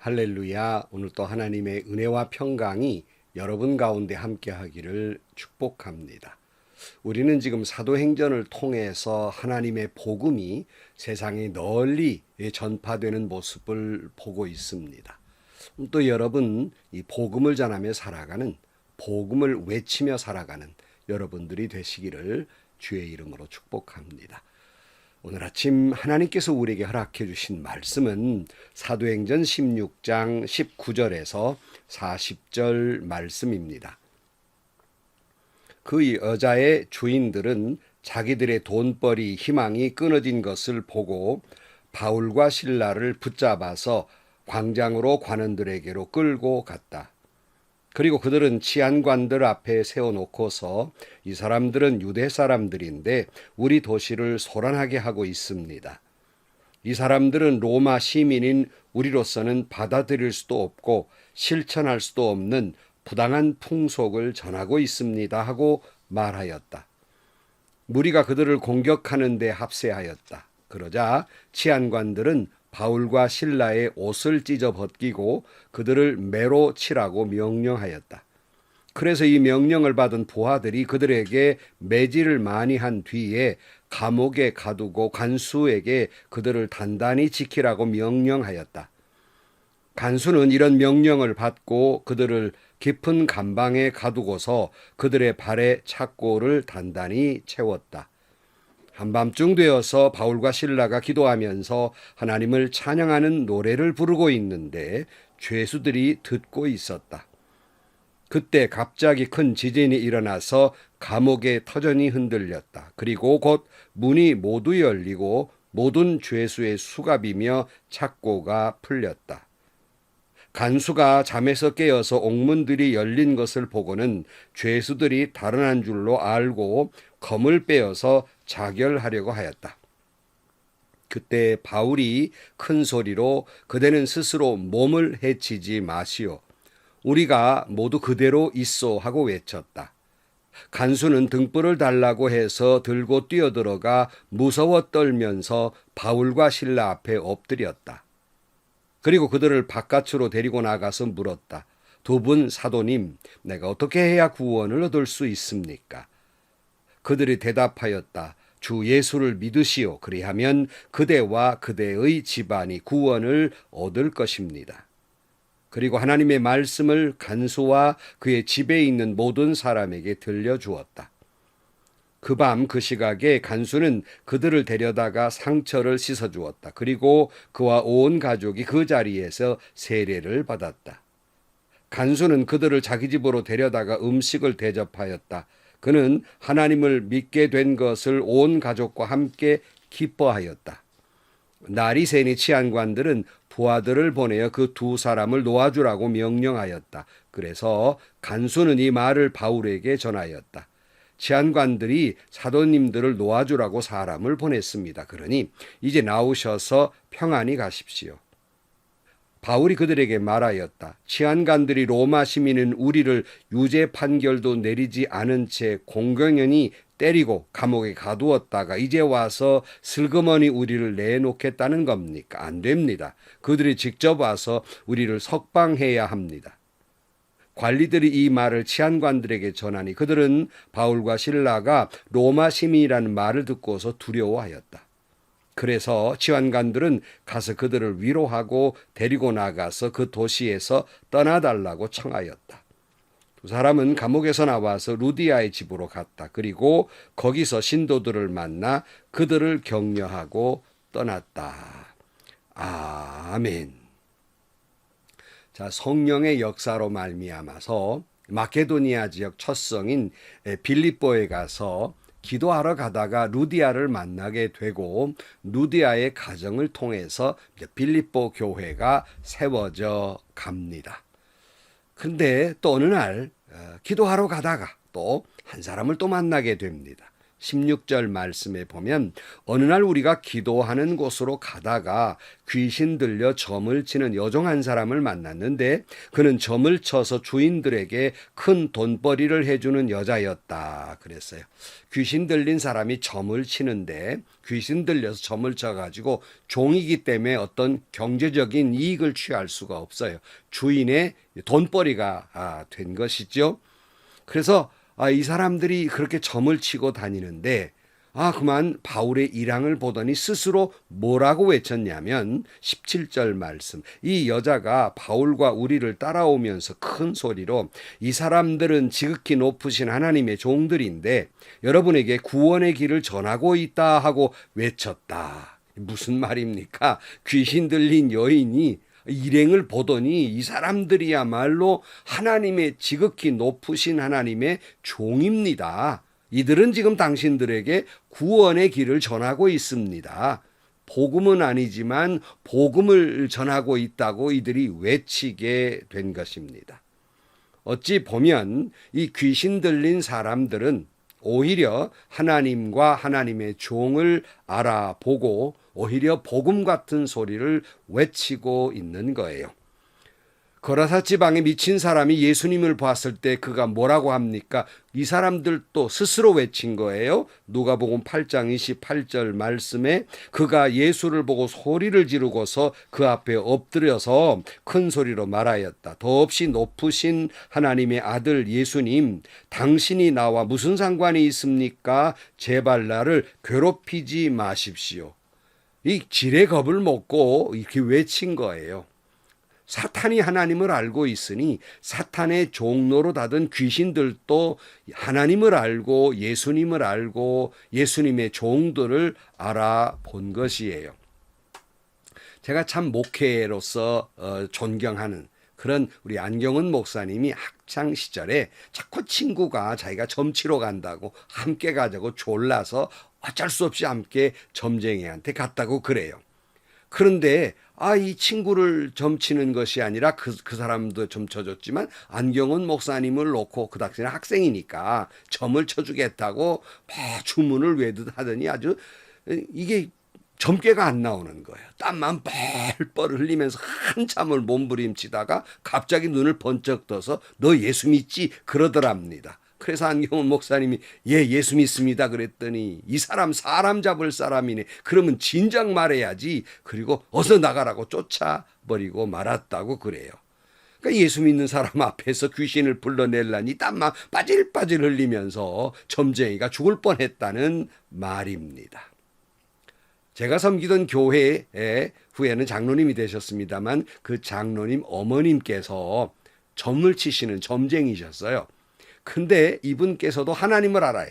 할렐루야. 오늘 또 하나님의 은혜와 평강이 여러분 가운데 함께 하기를 축복합니다. 우리는 지금 사도행전을 통해서 하나님의 복음이 세상에 널리 전파되는 모습을 보고 있습니다. 또 여러분 이 복음을 전하며 살아가는 복음을 외치며 살아가는 여러분들이 되시기를 주의 이름으로 축복합니다. 오늘 아침 하나님께서 우리에게 허락해 주신 말씀은 사도행전 16장 19절에서 40절 말씀입니다. 그 여자의 주인들은 자기들의 돈벌이 희망이 끊어진 것을 보고 바울과 신라를 붙잡아서 광장으로 관원들에게로 끌고 갔다. 그리고 그들은 치안관들 앞에 세워놓고서 이 사람들은 유대 사람들인데 우리 도시를 소란하게 하고 있습니다. 이 사람들은 로마 시민인 우리로서는 받아들일 수도 없고 실천할 수도 없는 부당한 풍속을 전하고 있습니다 하고 말하였다. 무리가 그들을 공격하는데 합세하였다. 그러자 치안관들은 바울과 신라의 옷을 찢어 벗기고 그들을 매로 치라고 명령하였다. 그래서 이 명령을 받은 부하들이 그들에게 매질을 많이 한 뒤에 감옥에 가두고 간수에게 그들을 단단히 지키라고 명령하였다. 간수는 이런 명령을 받고 그들을 깊은 감방에 가두고서 그들의 발에 착고를 단단히 채웠다. 한밤중 되어서 바울과 신라가 기도하면서 하나님을 찬양하는 노래를 부르고 있는데 죄수들이 듣고 있었다. 그때 갑자기 큰 지진이 일어나서 감옥의 터전이 흔들렸다. 그리고 곧 문이 모두 열리고 모든 죄수의 수갑이며 착고가 풀렸다. 간수가 잠에서 깨어서 옥문들이 열린 것을 보고는 죄수들이 달아난 줄로 알고 검을 빼어서 자결하려고 하였다. 그때 바울이 큰 소리로 그대는 스스로 몸을 해치지 마시오. 우리가 모두 그대로 있어 하고 외쳤다. 간수는 등불을 달라고 해서 들고 뛰어들어가 무서워 떨면서 바울과 신라 앞에 엎드렸다. 그리고 그들을 바깥으로 데리고 나가서 물었다. 두 분 사도님, 내가 어떻게 해야 구원을 얻을 수 있습니까? 그들이 대답하였다. 주 예수를 믿으시오. 그리하면 그대와 그대의 집안이 구원을 얻을 것입니다. 그리고 하나님의 말씀을 간수와 그의 집에 있는 모든 사람에게 들려주었다. 그 밤 그 시각에 간수는 그들을 데려다가 상처를 씻어주었다. 그리고 그와 온 가족이 그 자리에서 세례를 받았다. 간수는 그들을 자기 집으로 데려다가 음식을 대접하였다. 그는 하나님을 믿게 된 것을 온 가족과 함께 기뻐하였다. 날이 새니 치안관들은 부하들을 보내어 그 두 사람을 놓아주라고 명령하였다. 그래서 간수는 이 말을 바울에게 전하였다. 치안관들이 사도님들을 놓아주라고 사람을 보냈습니다. 그러니 이제 나오셔서 평안히 가십시오. 바울이 그들에게 말하였다. 치안관들이 로마 시민은 우리를 유죄 판결도 내리지 않은 채 공경연히 때리고 감옥에 가두었다가 이제 와서 슬그머니 우리를 내놓겠다는 겁니까? 안 됩니다. 그들이 직접 와서 우리를 석방해야 합니다. 관리들이 이 말을 치안관들에게 전하니 그들은 바울과 신라가 로마 시민이라는 말을 듣고서 두려워하였다. 그래서 치안관들은 가서 그들을 위로하고 데리고 나가서 그 도시에서 떠나달라고 청하였다. 두 사람은 감옥에서 나와서 루디아의 집으로 갔다. 그리고 거기서 신도들을 만나 그들을 격려하고 떠났다. 아멘. 자, 성령의 역사로 말미암아서 마케도니아 지역 첫 성인 빌립보에 가서 기도하러 가다가 루디아를 만나게 되고 루디아의 가정을 통해서 빌립보 교회가 세워져 갑니다. 근데 또 어느 날 기도하러 가다가 또 한 사람을 또 만나게 됩니다. 16절 말씀에 보면 어느 날 우리가 기도하는 곳으로 가다가 귀신 들려 점을 치는 여종 한 사람을 만났는데 그는 점을 쳐서 주인들에게 큰 돈벌이를 해주는 여자였다 그랬어요. 귀신 들린 사람이 점을 치는데 귀신 들려서 점을 쳐가지고 종이기 때문에 어떤 경제적인 이익을 취할 수가 없어요. 주인의 돈벌이가 아, 된 것이죠. 그래서 아, 이 사람들이 그렇게 점을 치고 다니는데 아, 그만 바울의 일항을 보더니 스스로 뭐라고 외쳤냐면 17절 말씀. 이 여자가 바울과 우리를 따라오면서 큰 소리로 이 사람들은 지극히 높으신 하나님의 종들인데 여러분에게 구원의 길을 전하고 있다 하고 외쳤다. 무슨 말입니까? 귀신 들린 여인이 일행을 보더니 이 사람들이야말로 하나님의 지극히 높으신 하나님의 종입니다. 이들은 지금 당신들에게 구원의 길을 전하고 있습니다. 복음은 아니지만 복음을 전하고 있다고 이들이 외치게 된 것입니다. 어찌 보면 이 귀신 들린 사람들은 오히려 하나님과 하나님의 종을 알아보고 오히려 복음 같은 소리를 외치고 있는 거예요. 거라사 지방에 미친 사람이 예수님을 봤을 때 그가 뭐라고 합니까? 이 사람들도 스스로 외친 거예요. 누가복음 8장 28절 말씀에 그가 예수를 보고 소리를 지르고서 그 앞에 엎드려서 큰 소리로 말하였다. 더없이 높으신 하나님의 아들 예수님, 당신이 나와 무슨 상관이 있습니까? 제발 나를 괴롭히지 마십시오. 이 지레 겁을 먹고 이렇게 외친 거예요. 사탄이 하나님을 알고 있으니 사탄의 종로로 닫은 귀신들도 하나님을 알고 예수님을 알고 예수님의 종들을 알아본 것이에요. 제가 참 목회로서 어, 존경하는 그런 우리 안경은 목사님이 학창 시절에 자꾸 친구가 자기가 점치러 간다고 함께 가자고 졸라서 어쩔 수 없이 함께 점쟁이한테 갔다고 그래요. 그런데 아, 이 친구를 점치는 것이 아니라 그, 그 사람도 점쳐줬지만 안경은 목사님을 놓고 그 당시에는 학생이니까 점을 쳐주겠다고 막 주문을 외듯 하더니 아주 이게 점괘가 안 나오는 거예요. 땀만 뻘뻘 흘리면서 한참을 몸부림치다가 갑자기 눈을 번쩍 떠서 너 예수 믿지? 그러더랍니다. 그래서 안경원 목사님이 예 예수 믿습니다. 그랬더니 이 사람 사람 잡을 사람이네. 그러면 진작 말해야지. 그리고 어서 나가라고 쫓아버리고 말았다고 그래요. 그러니까 예수 믿는 사람 앞에서 귀신을 불러낼라니 땀만 빠질빠질 흘리면서 점쟁이가 죽을 뻔했다는 말입니다. 제가 섬기던 교회에 후에는 장로님이 되셨습니다만 그 장로님 어머님께서 점을 치시는 점쟁이셨어요. 근데 이분께서도 하나님을 알아요.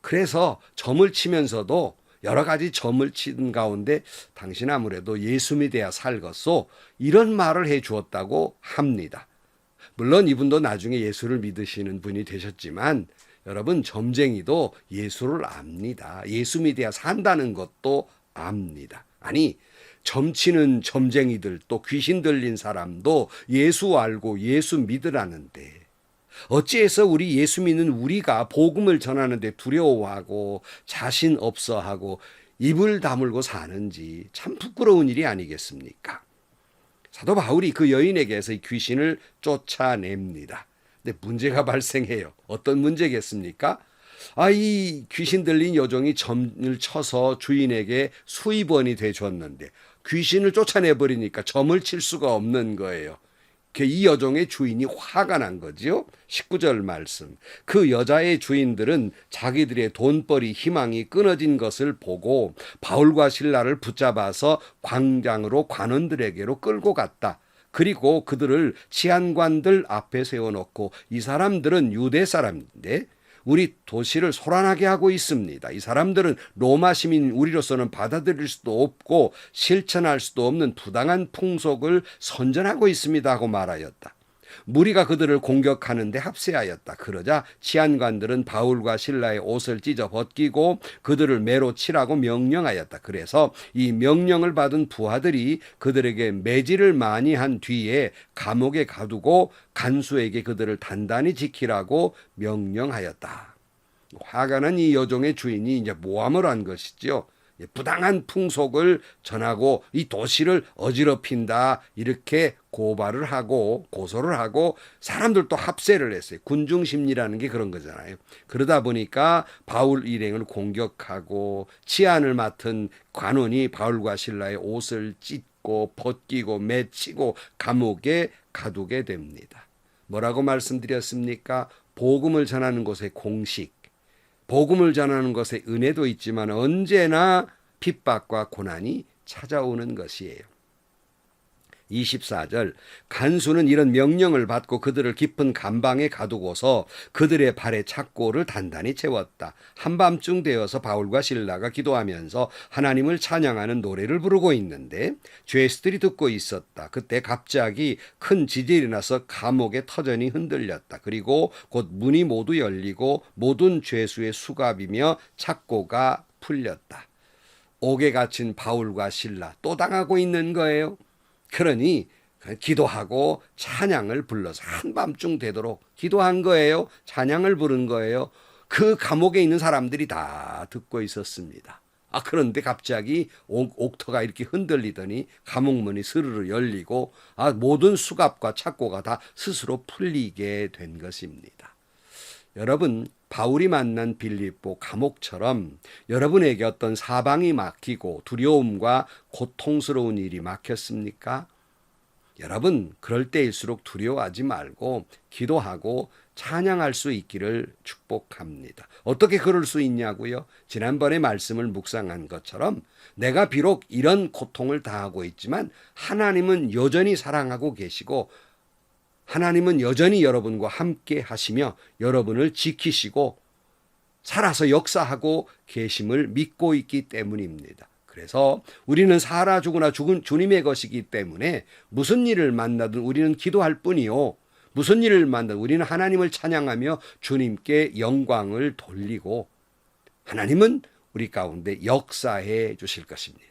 그래서 점을 치면서도 여러 가지 점을 치는 가운데 당신 아무래도 예수 믿어야 살겠소. 이런 말을 해 주었다고 합니다. 물론 이분도 나중에 예수를 믿으시는 분이 되셨지만 여러분 점쟁이도 예수를 압니다. 예수 믿어야 산다는 것도 압니다. 아니 점치는 점쟁이들 또 귀신 들린 사람도 예수 알고 예수 믿으라는데 어찌해서 우리 예수 믿는 우리가 복음을 전하는데 두려워하고 자신 없어하고 입을 다물고 사는지 참 부끄러운 일이 아니겠습니까? 사도 바울이 그 여인에게서 이 귀신을 쫓아냅니다. 근데 문제가 발생해요. 어떤 문제겠습니까? 아, 이 귀신 들린 여종이 점을 쳐서 주인에게 수입원이 돼 줬는데 귀신을 쫓아내버리니까 점을 칠 수가 없는 거예요. 이 여종의 주인이 화가 난 거지요. 19절 말씀. 그 여자의 주인들은 자기들의 돈벌이 희망이 끊어진 것을 보고 바울과 신라를 붙잡아서 광장으로 관원들에게로 끌고 갔다. 그리고 그들을 치안관들 앞에 세워놓고 이 사람들은 유대 사람인데 우리 도시를 소란하게 하고 있습니다. 이 사람들은 로마 시민 우리로서는 받아들일 수도 없고 실천할 수도 없는 부당한 풍속을 선전하고 있습니다 하고 말하였다. 무리가 그들을 공격하는데 합세하였다. 그러자 치안관들은 바울과 신라의 옷을 찢어 벗기고 그들을 매로 치라고 명령하였다. 그래서 이 명령을 받은 부하들이 그들에게 매질을 많이 한 뒤에 감옥에 가두고 간수에게 그들을 단단히 지키라고 명령하였다. 화가 난 이 여종의 주인이 이제 모함을 한 것이죠. 예, 부당한 풍속을 전하고 이 도시를 어지럽힌다 이렇게 고발을 하고 고소를 하고 사람들도 합세를 했어요. 군중 심리라는 게 그런 거잖아요. 그러다 보니까 바울 일행을 공격하고 치안을 맡은 관원이 바울과 신라의 옷을 찢고 벗기고 매치고 감옥에 가두게 됩니다. 뭐라고 말씀드렸습니까? 복음을 전하는 곳의 공식, 복음을 전하는 것에 은혜도 있지만 언제나 핍박과 고난이 찾아오는 것이에요. 24절 간수는 이런 명령을 받고 그들을 깊은 감방에 가두고서 그들의 발에 착고를 단단히 채웠다. 한밤중 되어서 바울과 신라가 기도하면서 하나님을 찬양하는 노래를 부르고 있는데 죄수들이 듣고 있었다. 그때 갑자기 큰 지진이 나서 감옥의 터전이 흔들렸다. 그리고 곧 문이 모두 열리고 모든 죄수의 수갑이며 착고가 풀렸다. 옥에 갇힌 바울과 신라 또 당하고 있는 거예요. 그러니 기도하고 찬양을 불러서 한밤중 되도록 기도한 거예요. 찬양을 부른 거예요. 그 감옥에 있는 사람들이 다 듣고 있었습니다. 아 그런데 갑자기 옥, 옥터가 이렇게 흔들리더니 감옥문이 스르르 열리고 아 모든 수갑과 착고가 다 스스로 풀리게 된 것입니다. 여러분 바울이 만난 빌립보 감옥처럼 여러분에게 어떤 사방이 막히고 두려움과 고통스러운 일이 막혔습니까? 여러분 그럴 때일수록 두려워하지 말고 기도하고 찬양할 수 있기를 축복합니다. 어떻게 그럴 수 있냐고요? 지난번에 말씀을 묵상한 것처럼 내가 비록 이런 고통을 당하고 있지만 하나님은 여전히 사랑하고 계시고 하나님은 여전히 여러분과 함께 하시며 여러분을 지키시고 살아서 역사하고 계심을 믿고 있기 때문입니다. 그래서 우리는 살아 죽으나 죽은 주님의 것이기 때문에 무슨 일을 만나든 우리는 기도할 뿐이요. 무슨 일을 만나든 우리는 하나님을 찬양하며 주님께 영광을 돌리고 하나님은 우리 가운데 역사해 주실 것입니다.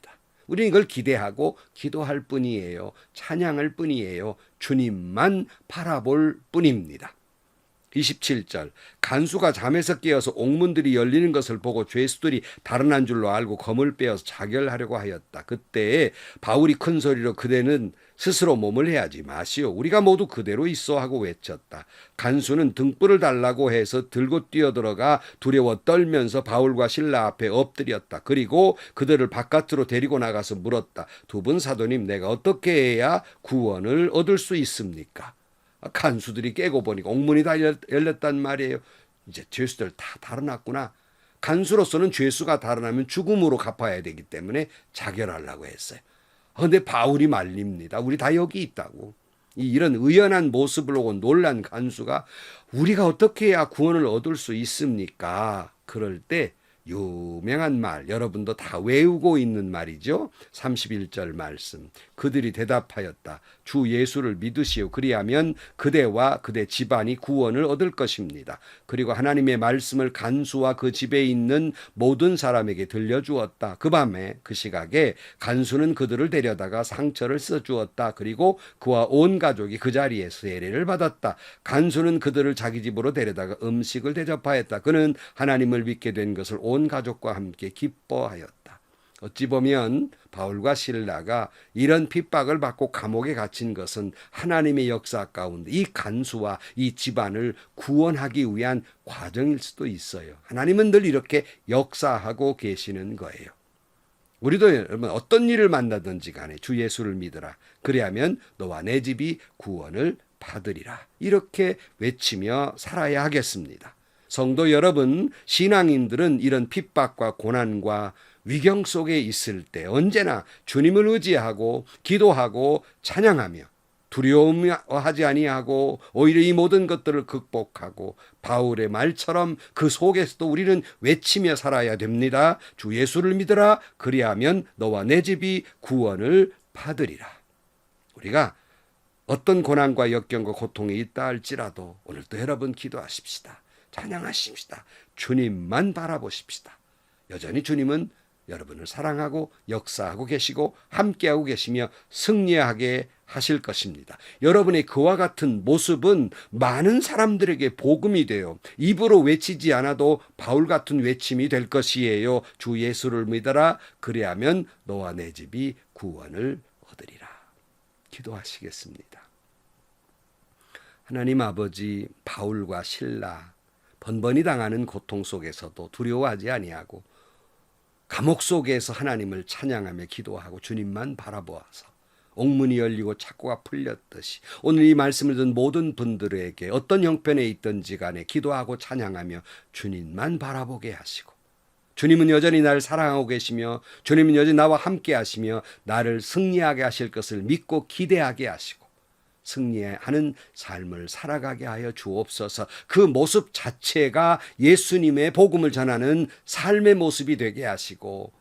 우리는 이걸 기대하고 기도할 뿐이에요. 찬양할 뿐이에요. 주님만 바라볼 뿐입니다. 27절 간수가 잠에서 깨어서 옥문들이 열리는 것을 보고 죄수들이 달아난 줄로 알고 검을 빼어서 자결하려고 하였다. 그때 바울이 큰 소리로 그대는 스스로 몸을 해야지 마시오. 우리가 모두 그대로 있어 하고 외쳤다. 간수는 등불을 달라고 해서 들고 뛰어들어가 두려워 떨면서 바울과 신라 앞에 엎드렸다. 그리고 그들을 바깥으로 데리고 나가서 물었다. 두 분 사도님 내가 어떻게 해야 구원을 얻을 수 있습니까? 간수들이 깨고 보니까 옥문이 다 열렸단 말이에요. 이제 죄수들 다 달아났구나. 간수로서는 죄수가 달아나면 죽음으로 갚아야 되기 때문에 자결하려고 했어요. 그런데 바울이 말립니다. 우리 다 여기 있다고. 이 이런 의연한 모습을 보고 놀란 간수가 우리가 어떻게 해야 구원을 얻을 수 있습니까? 그럴 때 유명한 말, 여러분도 다 외우고 있는 말이죠. 31절 말씀. 그들이 대답하였다. 주 예수를 믿으시오. 그리하면 그대와 그대 집안이 구원을 얻을 것입니다. 그리고 하나님의 말씀을 간수와 그 집에 있는 모든 사람에게 들려주었다. 그 밤에 그 시각에 간수는 그들을 데려다가 상처를 써주었다. 그리고 그와 온 가족이 그 자리에서 세례를 받았다. 간수는 그들을 자기 집으로 데려다가 음식을 대접하였다. 그는 하나님을 믿게 된 것을 온 가족과 함께 기뻐하였다. 어찌 보면 바울과 신라가 이런 핍박을 받고 감옥에 갇힌 것은 하나님의 역사 가운데 이 간수와 이 집안을 구원하기 위한 과정일 수도 있어요. 하나님은 늘 이렇게 역사하고 계시는 거예요. 우리도 여러분 어떤 일을 만나든지 간에 주 예수를 믿으라. 그리하면 너와 내 집이 구원을 받으리라. 이렇게 외치며 살아야 하겠습니다. 성도 여러분, 신앙인들은 이런 핍박과 고난과 위경 속에 있을 때 언제나 주님을 의지하고 기도하고 찬양하며 두려움하지 아니하고 오히려 이 모든 것들을 극복하고 바울의 말처럼 그 속에서도 우리는 외치며 살아야 됩니다. 주 예수를 믿으라 그리하면 너와 내 집이 구원을 받으리라. 우리가 어떤 고난과 역경과 고통이 있다 할지라도 오늘도 여러분 기도하십시다. 찬양하십시다. 주님만 바라보십시다. 여전히 주님은 여러분을 사랑하고 역사하고 계시고 함께하고 계시며 승리하게 하실 것입니다. 여러분의 그와 같은 모습은 많은 사람들에게 복음이 되어 입으로 외치지 않아도 바울 같은 외침이 될 것이에요. 주 예수를 믿어라. 그리하면 너와 내 집이 구원을 얻으리라. 기도하시겠습니다. 하나님 아버지 바울과 신라 번번이 당하는 고통 속에서도 두려워하지 아니하고 감옥 속에서 하나님을 찬양하며 기도하고 주님만 바라보아서 옥문이 열리고 착고가 풀렸듯이 오늘 이 말씀을 듣는 모든 분들에게 어떤 형편에 있든지 간에 기도하고 찬양하며 주님만 바라보게 하시고 주님은 여전히 나를 사랑하고 계시며 주님은 여전히 나와 함께 하시며 나를 승리하게 하실 것을 믿고 기대하게 하시고 승리하는 삶을 살아가게 하여 주옵소서. 그 모습 자체가 예수님의 복음을 전하는 삶의 모습이 되게 하시고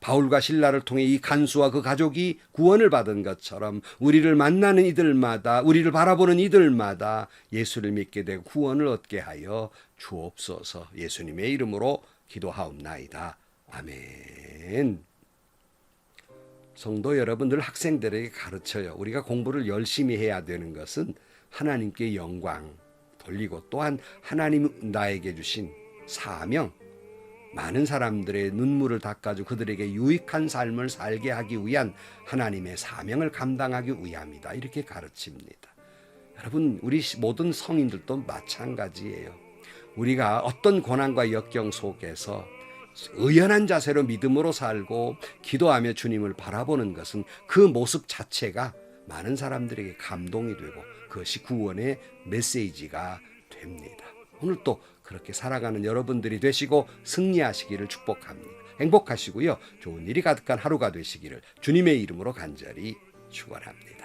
바울과 신라를 통해 이 간수와 그 가족이 구원을 받은 것처럼 우리를 만나는 이들마다 우리를 바라보는 이들마다 예수를 믿게 되고 구원을 얻게 하여 주옵소서. 예수님의 이름으로 기도하옵나이다. 아멘. 성도 여러분들 학생들에게 가르쳐요. 우리가 공부를 열심히 해야 되는 것은 하나님께 영광 돌리고 또한 하나님 나에게 주신 사명 많은 사람들의 눈물을 닦아주고 그들에게 유익한 삶을 살게 하기 위한 하나님의 사명을 감당하기 위함이다. 이렇게 가르칩니다. 여러분, 우리 모든 성인들도 마찬가지예요. 우리가 어떤 고난과 역경 속에서 의연한 자세로 믿음으로 살고 기도하며 주님을 바라보는 것은 그 모습 자체가 많은 사람들에게 감동이 되고 그것이 구원의 메시지가 됩니다. 오늘 또 그렇게 살아가는 여러분들이 되시고 승리하시기를 축복합니다. 행복하시고요. 좋은 일이 가득한 하루가 되시기를 주님의 이름으로 간절히 축원합니다.